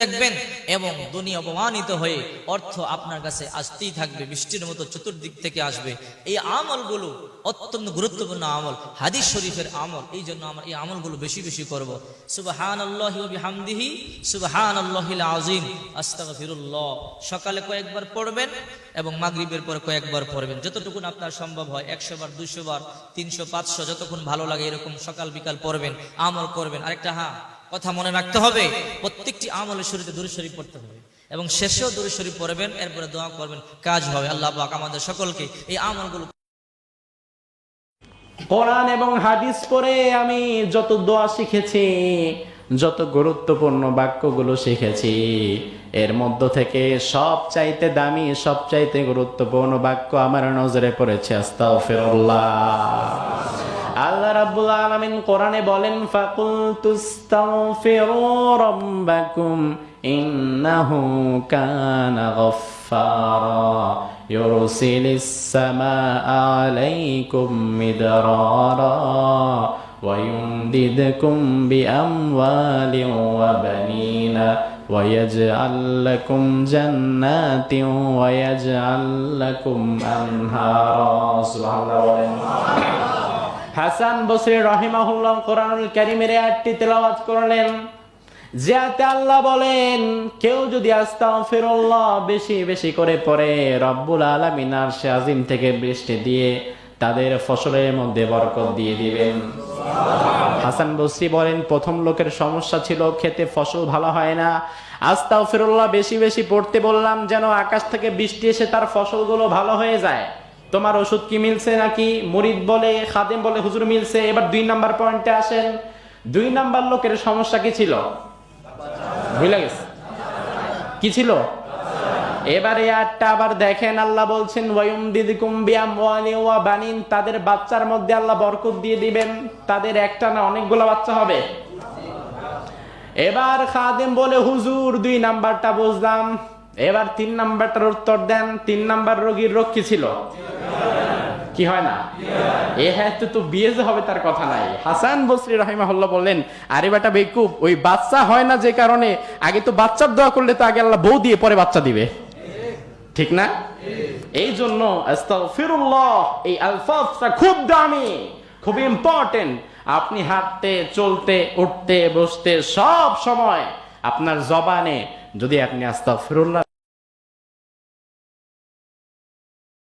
দেখবেন এবং দুনিয়া অপমানিত হয়ে অর্থ আপনার কাছে আসতেই থাকবে, বৃষ্টির মতো চতুর্দিক থেকে আসবে। এই আমলগুলো অত্যন্ত গুরুত্বপূর্ণ আমল, হাদিস শরীফের আমল। এই জন্য আমরা এই আমলগুলো বেশি বেশি করব। সুবহান আল্লাহি বিহামদিহি সুবহান আজিম আস্তাগফিরুল্লাহ। সকালে কয়েকবার পড়বেন এবং মাগরিবের পরে কয়েকবার পড়বেন। যতটুকুন আপনার সম্ভব হয়, একশো বার, দুইশো বার, তিনশো, পাঁচশো, যতক্ষণ ভালো লাগে এরকম সকাল বিকাল পড়বেন, আমল করবেন। আরেকটা হ্যাঁ। কথা মনে রাখতে হবে। প্রত্যেকটি আমলের শুরুতে দূরে শরীফ পড়তে হবে এবং শেষেও দূরে শরীফ পড়বেন, এরপরে দোয়া করবেন, কাজ হবে। আল্লাহ পাক আমাদের সকলকে এই আমলগুলো কোরআন এবং হাদিস পড়ে আমি যত দোয়া শিখেছি, যত গুরুত্বপূর্ণ বাক্যগুলো শিখেছি, এর মধ্য থেকে সব চাইতে দামি সব চাইতে গুরুত্বপূর্ণ বাক্য আমার নজরে পড়েছে, আস্তাগফিরুল্লাহ। আল্লাহ রাব্বুল আলামিন কোরআনে বলেন ফাকুল তুস্তাগফিরু রাব্বাকুম ইন্নাহু কানা গফফারা ইউরসিলিস সামাআ আলাইকুম মিদরারা ويمددكم بأموال وبنين ويجعل لكم جنات ويجعل لكم أنهارا سبحان الله হাসান বসরি রহিমাহুল্লাহ কোরআনুল কারীমের আয়াতটি তেলাওয়াত করলেন। যাতে আল্লাহ বলেন, কেউ যদি আস্তাগফিরুল্লাহ বেশি বেশি করে পড়ে, রব্বুল আলামিন আরশে আজিম থেকে বৃষ্টি দিয়ে তাদের ফসলের মধ্যে বরকত দিয়ে দিবেন। হাসান বসরি বলেন, প্রথম লোকের সমস্যা ছিল খেতে ফসল ভালো হয় না। আস্তাগফিরুল্লাহ বেশি বেশি পড়তে বললাম, যেন আকাশ থেকে বৃষ্টি এসে তার ফসলগুলো ভালো হয়ে যায়। তোমার ওষুধ কি মিলছে নাকি? মরিদ বলে, খাদেম বলে, হুজুর মিলছে। এবার দুই নাম্বার পয়েন্টে আসেন। দুই নাম্বার লোকের সমস্যা কি ছিল? ভুলে গেছে। কি ছিল? এবারে আটটা আবার দেখেন, আল্লাহ বলছেন ওয়ায়ুম দিদিকুম বিয়াম ওয়া বানিন। তাদের বাচ্চার মধ্যে আল্লাহ বরকত দিয়ে দিবেন। তাদের একটা না অনেকগুলো বাচ্চা হবে। এবার খাদেম বলে, হুজুর, দুই নাম্বারটা বুঝলাম। এবার তিন নাম্বারটার উত্তর দেন। তিন নাম্বার রোগীর রোগ কি ছিল? কি হয় না? এ হ্যাঁ তো বিয়ে হবে তার কথা নাই। হাসান বসরি রাহিমাহুল্লাহ বললেন, আরে বেটা বেকুব, ওই বাচ্চা হয় না যে কারণে আগে তো বাচ্চার দোয়া করলে তো আগে আল্লাহ বউ দিয়ে পরে বাচ্চা দিবে। ঠিক না? এই জন্য এই আলফাজটা খুব দামি, খুব ইম্পর্টেন্ট আপনি হাঁটতে, চলতে, উঠতে, বসতে সব সময় আপনার জবানে যদি আপনি আস্তাগফিরুল্লাহ